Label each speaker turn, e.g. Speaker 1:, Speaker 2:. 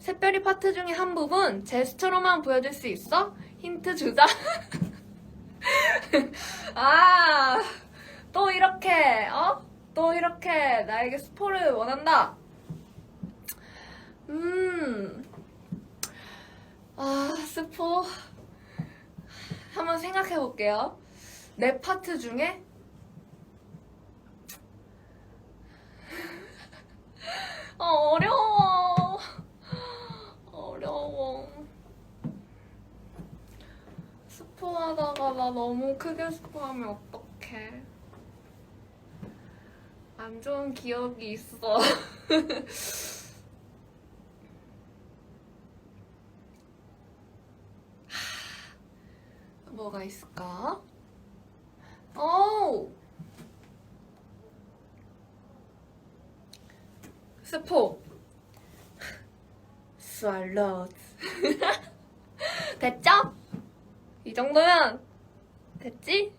Speaker 1: 샛별이 파트 중에 한 부분 제스처로만 보여줄 수 있어? 힌트 주자. 아, 또 이렇게, 어? 또 이렇게 나에게 스포를 원한다. 음, 아, 스포. 한번 생각해 볼게요. 내 파트 중에 어, 어려워. 어려워. 스포하다가 나 너무 크게 스포하면 어떡해. 안 좋은 기억이 있어. 뭐가 있을까? 오! 스포. 스왈로즈. 됐죠? 이 정도면 됐지?